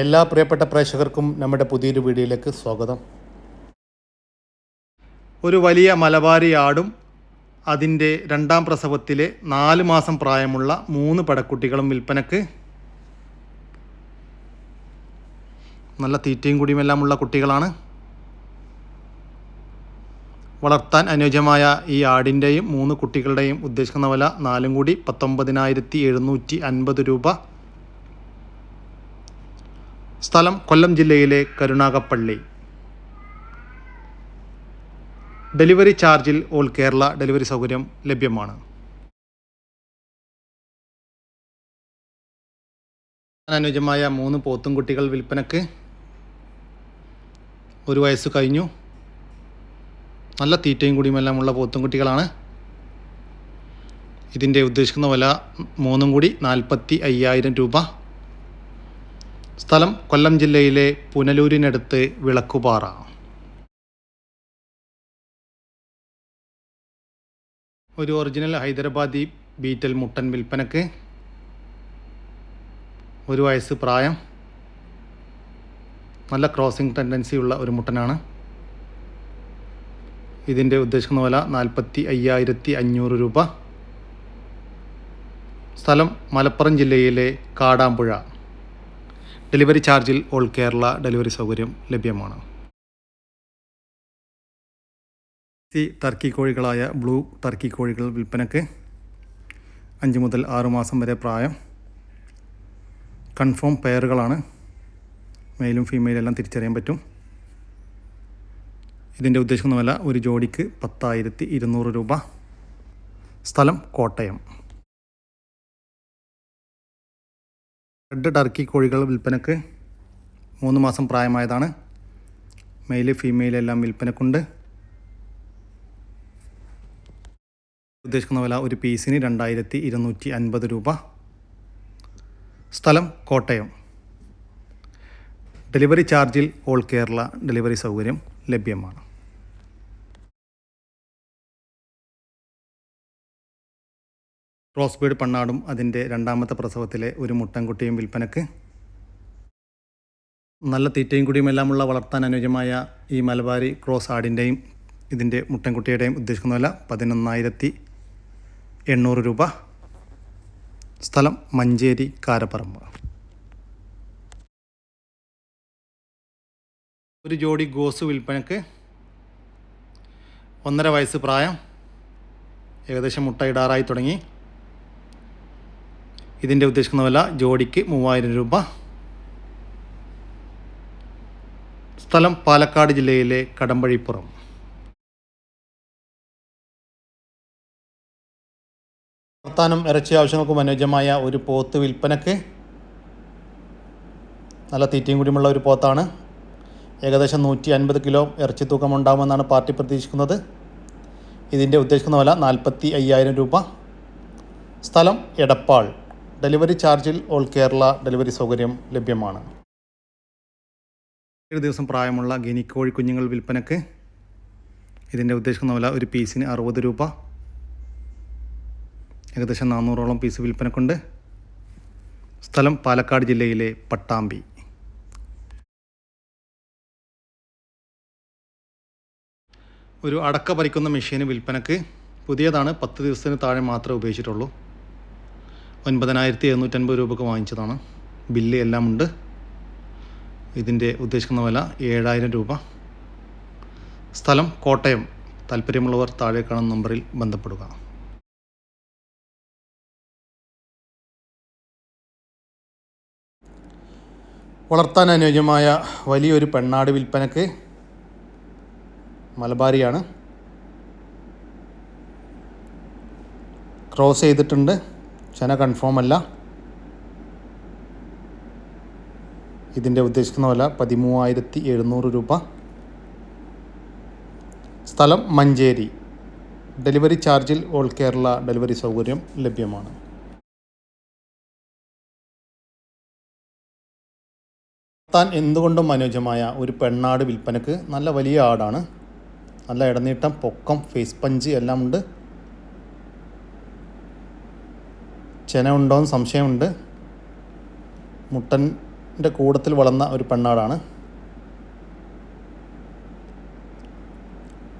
എല്ലാ പ്രിയപ്പെട്ട പ്രേക്ഷകർക്കും നമ്മുടെ പുതിയൊരു വീഡിയോയിലേക്ക് സ്വാഗതം. ഒരു വലിയ മലബാരി ആടും അതിന്റെ രണ്ടാം പ്രസവത്തിലെ നാല് മാസം പ്രായമുള്ള മൂന്ന് പടക്കുട്ടികളും വിൽപ്പനക്ക് നല്ല തീറ്റയും കുടിയുമെല്ലാമുള്ള കുട്ടികളാണ്. വളർത്താൻ അനുയോജ്യമായ ഈ ആടിന്റെയും മൂന്ന് കുട്ടികളുടെയും ഉദ്ദേശിക്കുന്ന വില നാലും കൂടി പത്തൊമ്പതിനായിരത്തി എഴുന്നൂറ്റി അൻപത് രൂപ. സ്ഥലം കൊല്ലം ജില്ലയിലെ കരുണാകപ്പള്ളി ഡെലിവറി ചാർജിൽ ഓൾ കേരള ഡെലിവറി സൗകര്യം ലഭ്യമാണ്. അനുജമായ മൂന്ന് പോത്തും കുട്ടികൾ വിൽപ്പനക്ക് ഒരു വയസ്സ് കഴിഞ്ഞു. നല്ല തീറ്റയും കുടിയുമെല്ലാമുള്ള പോത്തും കുട്ടികളാണ് ഇതിന്റെ ഉദ്ദേശിക്കുന്ന വില മൂന്നും കൂടി നാൽപ്പത്തി അയ്യായിരം രൂപ. സ്ഥലം കൊല്ലം ജില്ലയിലെ പുനലൂരിനടുത്ത് വിളക്കുപാറ. ഒരു ഒറിജിനൽ ഹൈദരാബാദി ബീറ്റൽ മുട്ടൻ വിൽപ്പനക്ക് ഒരു വയസ്സ് പ്രായം. നല്ല ക്രോസിംഗ് ടെൻഡൻസി ഉള്ള ഒരു മുട്ടനാണ്. ഇതിന്റെ ഉദ്ദേശിക്കുന്ന വില നാൽപ്പത്തി അയ്യായിരത്തി അഞ്ഞൂറ് രൂപ. സ്ഥലം മലപ്പുറം ജില്ലയിലെ കാടാമ്പുഴ. ഡെലിവറി ചാർജിൽ ഓൾ കേരള ഡെലിവറി സൗകര്യം ലഭ്യമാണ്. ഈ ടർക്കി കോഴികളായ ബ്ലൂ ടർക്കി കോഴികൾ വിൽപ്പനക്ക് അഞ്ച് മുതൽ ആറു മാസം വരെ പ്രായം. കൺഫേം പെയറുകളാണ്. മെയിലും ഫീമെയിലും എല്ലാം തിരിച്ചറിയാൻ പറ്റും. ഇതിന്റെ ഉദ്ദേശമൊന്നുമല്ല ഒരു ജോഡിക്ക് പത്തായിരത്തി ഇരുന്നൂറ് രൂപ. സ്ഥലം കോട്ടയം. റെഡ് ടർക്കി കോഴികൾ വിൽപ്പനക്ക് മൂന്ന് മാസം പ്രായമായതാണ്. മെയിൽ ഫീമെയിൽ എല്ലാം വിൽപ്പനക്കുണ്ട്. ഉദ്ദേശിക്കുന്ന വില ഒരു പീസിന് രണ്ടായിരത്തി ഇരുന്നൂറ്റി അൻപത് രൂപ. സ്ഥലം കോട്ടയം. ഡെലിവറി ചാർജിൽ ഓൾ കേരള ഡെലിവറി സൗകര്യം ലഭ്യമാണ്. ക്രോസ് ബീഡ് പണ്ണാടും അതിന്റെ രണ്ടാമത്തെ പ്രസവത്തിലെ ഒരു മുട്ടൻകുട്ടിയും വിൽപ്പനക്ക്. നല്ല തീറ്റയും കുടിയും എല്ലാമുള്ള വളർത്താൻ അനുയോജ്യമായ ഈ മലബാരി ക്രോസ് ആടിന്റെയും ഇതിന്റെ മുട്ടൻകുട്ടിയുടെയും ഉദ്ദേശിക്കുന്ന വില പതിനൊന്നായിരത്തി എണ്ണൂറ് രൂപ. സ്ഥലം മഞ്ചേരി കാരപ്പറമ്പ്. ഒരു ജോഡി ഗോസ് വിൽപ്പനക്ക് ഒന്നര വയസ്സ് പ്രായം. ഏകദേശം മുട്ട ഇടാറായി തുടങ്ങി. ഇതിന്റെ ഉദ്ദേശിക്കുന്ന വില ജോഡിക്ക് മൂവായിരം രൂപ. സ്ഥലം പാലക്കാട് ജില്ലയിലെ കടമ്പഴിപ്പുറം. വർത്താനം ഇറച്ചി ആവശ്യങ്ങൾക്കും അനുയോജ്യമായ ഒരു പോത്ത് വിൽപ്പനക്ക് നല്ല തീറ്റയും കൂടിയുമുള്ള ഒരു പോത്താണ്. ഏകദേശം നൂറ്റി അൻപത് കിലോ ഇറച്ചി തൂക്കം ഉണ്ടാകുമെന്നാണ് പാർട്ടി പ്രതീക്ഷിക്കുന്നത്. ഇതിന്റെ ഉദ്ദേശിക്കുന്ന വില നാൽപ്പത്തി അയ്യായിരം രൂപ. സ്ഥലം എടപ്പാൾ. ഡെലിവറി ചാർജിൽ ഓൾ കേരള ഡെലിവറി സൗകര്യം ലഭ്യമാണ്. ഏഴ് ദിവസം പ്രായമുള്ള ഗിനിക്കോഴി കുഞ്ഞുങ്ങൾ വിൽപ്പനക്ക് ഇതിന്റെ ഉദ്ദേശിക്കുന്ന ഒരു പീസിന് അറുപത് രൂപ. ഏകദേശം നാനൂറോളം പീസ് വിൽപ്പനക്കുണ്ട്. സ്ഥലം പാലക്കാട് ജില്ലയിലെ പട്ടാമ്പി. ഒരു അടക്ക പറിക്കുന്ന മെഷീന് വിൽപ്പനക്ക് പുതിയതാണ് പത്ത് ദിവസത്തിന് താഴെ മാത്രമേ ഉപയോഗിച്ചിട്ടുള്ളൂ. ഒൻപതിനായിരത്തി എഴുന്നൂറ്റൻപത് രൂപക്ക് വാങ്ങിച്ചതാണ്. ബില്ല് എല്ലാം ഉണ്ട് ഇതിന്റെ ഉദ്ദേശിക്കുന്ന വില ഏഴായിരം രൂപ. സ്ഥലം കോട്ടയം. താല്പര്യമുള്ളവർ താഴെ കാണുന്ന നമ്പറിൽ ബന്ധപ്പെടുക. വളർത്താൻ അനുയോജ്യമായ വലിയൊരു പെണ്ണാട് വിൽപ്പനക്ക് മലബാരിയാണ്. ക്രോസ് ചെയ്തിട്ടുണ്ട്. ചെന കൺഫേം അല്ല. ഇതിന്റെ ഉദ്ദേശിക്കുന്ന വില പതിമൂവായിരത്തി എഴുന്നൂറ് രൂപ. സ്ഥലം മഞ്ചേരി. ഡെലിവറി ചാർജിൽ ഓൾ കേരള ഡെലിവറി സൗകര്യം ലഭ്യമാണ്. താൻ എന്തുകൊണ്ടും അനുയോജ്യമായ ഒരു പെണ്ണാട് വിൽപ്പനക്ക് നല്ല വലിയ ആടാണ്. നല്ല ഇടനീട്ടം പൊക്കം ഫേസ് പഞ്ച് എല്ലാം ഉണ്ട്. ചെന ഉണ്ടോയെന്ന് സംശയമുണ്ട്. മുട്ടന്റെ കൂടത്തിൽ വളർന്ന ഒരു പെണ്ണാടാണ്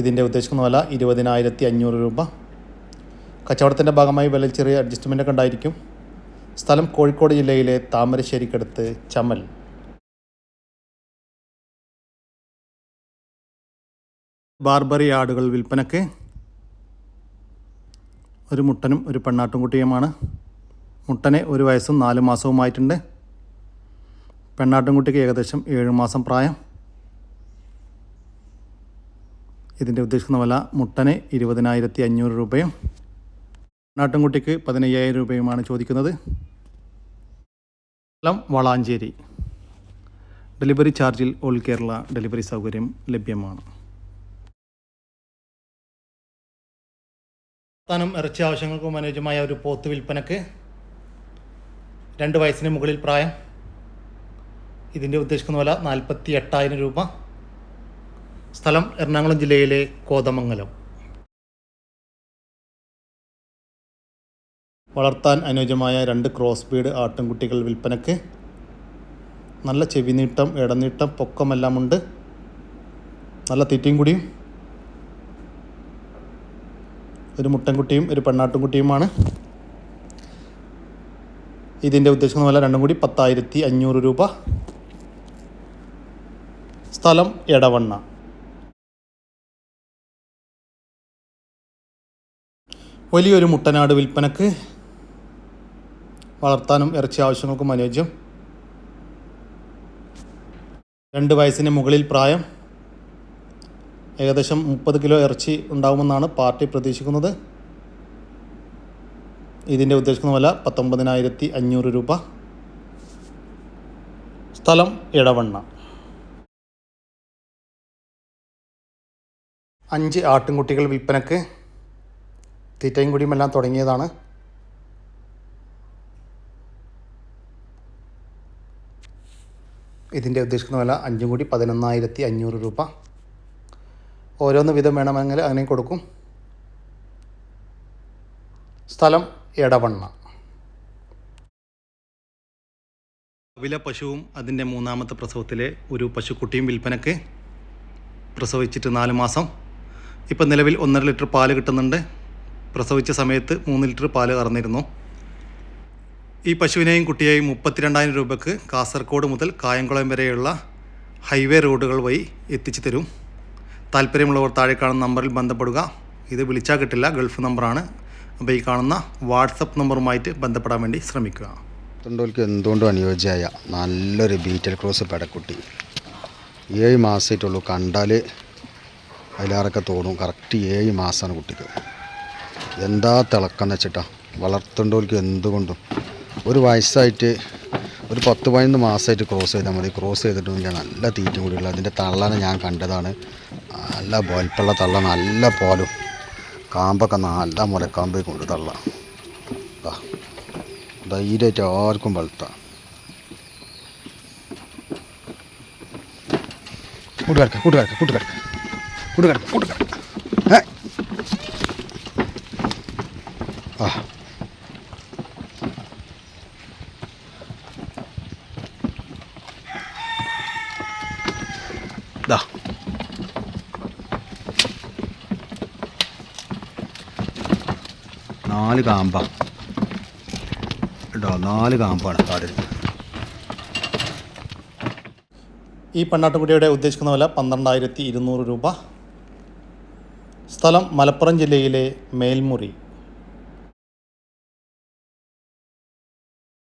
ഇതിന്റെ ഉദ്ദേശിക്കുന്ന വില ഇരുപതിനായിരത്തി അഞ്ഞൂറ് രൂപ. കച്ചവടത്തിന്റെ ഭാഗമായി വില ചെറിയ അഡ്ജസ്റ്റ്മെന്റ് ഒക്കെ ഉണ്ടായിരിക്കും. സ്ഥലം കോഴിക്കോട് ജില്ലയിലെ താമരശ്ശേരിക്കടുത്ത് ചമൽ. ബാർബറി ആടുകൾ വിൽപ്പനക്ക് ഒരു മുട്ടനും ഒരു പെണ്ണാട്ടുംകുട്ടിയുമാണ്. മുട്ടന് ഒരു വയസ്സും നാല് മാസവുമായിട്ടുണ്ട്. പെണ്ണാട്ടുംകുട്ടിക്ക് ഏകദേശം ഏഴ് മാസം പ്രായം. ഇതിന്റെ ഉദ്ദേശിക്കുന്ന വില മുട്ടന് ഇരുപതിനായിരത്തി അഞ്ഞൂറ് രൂപയും പെണ്ണാട്ടുംകുട്ടിക്ക് പതിനയ്യായിരം രൂപയുമാണ് ചോദിക്കുന്നത്. സ്ഥലം വളാഞ്ചേരി. ഡെലിവറി ചാർജിൽ ഓൾ കേരള ഡെലിവറി സൗകര്യം ലഭ്യമാണ്. സ്ഥാനം ഇറച്ചി ആവശ്യങ്ങൾക്കും അനുയോജ്യമായ ഒരു പോത്ത് വിൽപ്പനക്ക് രണ്ട് വയസ്സിന് മുകളിൽ പ്രായം. ഇതിന്റെ ഉദ്ദേശിക്കുന്ന പോലെ നാൽപ്പത്തി എട്ടായിരം രൂപ. സ്ഥലം എറണാകുളം ജില്ലയിലെ കോതമംഗലം. വളർത്താൻ അനുയോജ്യമായ രണ്ട് ക്രോസ് ബീഡ് ആട്ടിൻകുട്ടികൾ വിൽപ്പനയ്ക്ക്. നല്ല ചെവിനീട്ടം ഇടനീട്ടം പൊക്കമെല്ലാം ഉണ്ട് നല്ല തീറ്റയും കൂടിയും. ഒരു മുട്ടൻകുട്ടിയും ഒരു പെണ്ണാട്ടുംകുട്ടിയുമാണ്. ഇതിന്റെ ഉദ്ദേശിക്കുന്ന പറഞ്ഞാൽ രണ്ടും കൂടി പത്തായിരത്തി അഞ്ഞൂറ് രൂപ. സ്ഥലം എടവണ്ണ. വലിയൊരു മുട്ടനാട് വിൽപ്പനക്ക് വളർത്താനും ഇറച്ചി ആവശ്യങ്ങൾക്കും അനുയോജ്യം. രണ്ട് വയസ്സിന് മുകളിൽ പ്രായം. ഏകദേശം മുപ്പത് കിലോ ഇറച്ചി ഉണ്ടാകുമെന്നാണ് പാർട്ടി പ്രതീക്ഷിക്കുന്നത്. ഇതിന്റെ ഉദ്ദേശിക്കുന്ന വില പത്തൊമ്പതിനായിരത്തി അഞ്ഞൂറ് രൂപ. സ്ഥലം ഇടവണ്ണ അഞ്ച് ആട്ടിൻകുട്ടികൾ വിൽപ്പനക്ക് തീറ്റയും കുടിയുമെല്ലാം തുടങ്ങിയതാണ്. ഇതിന്റെ ഉദ്ദേശിക്കുന്ന വില അഞ്ചും കൂടി പതിനൊന്നായിരത്തി അഞ്ഞൂറ് രൂപ. ഓരോന്ന് വിധം വേണമെങ്കിൽ അങ്ങനെ കൊടുക്കും. സ്ഥലം എടവണ്ണ. വില പശുവും അതിന്റെ മൂന്നാമത്തെ പ്രസവത്തിലെ ഒരു പശുക്കുട്ടിയും വിൽപ്പനക്ക് പ്രസവിച്ചിട്ട് നാല് മാസം. ഇപ്പം നിലവിൽ ഒന്നര ലിറ്റർ പാൽ കിട്ടുന്നുണ്ട്. പ്രസവിച്ച സമയത്ത് മൂന്ന് ലിറ്റർ പാൽ കറന്നിരുന്നു. ഈ പശുവിനെയും കുട്ടിയെയും മുപ്പത്തിരണ്ടായിരം രൂപയ്ക്ക് കാസർഗോഡ് മുതൽ കായംകുളം വരെയുള്ള ഹൈവേ റോഡുകൾ വഴി എത്തിച്ചു തരും. താല്പര്യമുള്ളവർ താഴെ കാണുന്ന നമ്പറിൽ ബന്ധപ്പെടുക. ഇത് വിളിച്ചാൽ കിട്ടില്ല. ഗൾഫ് നമ്പറാണ് അപ്പോൾ ഈ കാണുന്ന വാട്സപ്പ് നമ്പറുമായിട്ട് ബന്ധപ്പെടാൻ വേണ്ടി ശ്രമിക്കുക. തൊണ്ടോൽക്ക് എന്തുകൊണ്ടും അനുയോജ്യമായ നല്ലൊരു ബീറ്റൽ ക്രോസ് പെടക്കുട്ടി ഏഴ് മാസമായിട്ടുള്ളൂ കണ്ടാൽ അതിലാറൊക്കെ തോന്നും. കറക്റ്റ് ഏഴ് മാസമാണ് കുട്ടിക്ക്. എന്താ തിളക്കം വെച്ചിട്ടാ. വളർത്തുണ്ടോൽക്ക് എന്തുകൊണ്ടും ഒരു വയസ്സായിട്ട് ഒരു പത്ത് പതിനൊന്ന് മാസമായിട്ട് ക്രോസ് ചെയ്താൽ മതി. ക്രോസ് ചെയ്തിട്ടുണ്ടെങ്കിൽ നല്ല തീറ്റ കൂടിയുള്ള അതിന്റെ തള്ളനെ ഞാൻ കണ്ടതാണ്. നല്ല ബോൽപ്പുള്ള തള്ള നല്ല പോലും. കാമ്പൊക്കെ നല്ല മുലക്കാമ്പ് കൊണ്ട് തള്ളാം. ധൈര്യമായിട്ട് ആർക്കും ഏ? ആ. ദാ. നാല് കാമ്പാണ് കേട്ടോ നാല് കാമ്പാണ് കാടിൽ ഈ പെണ്ണാട്ടുകുട്ടിയുടെ ഉദ്ദേശിക്കുന്ന വില പന്ത്രണ്ടായിരത്തി ഇരുന്നൂറ് രൂപ. സ്ഥലം മലപ്പുറം ജില്ലയിലെ മേൽമുറി.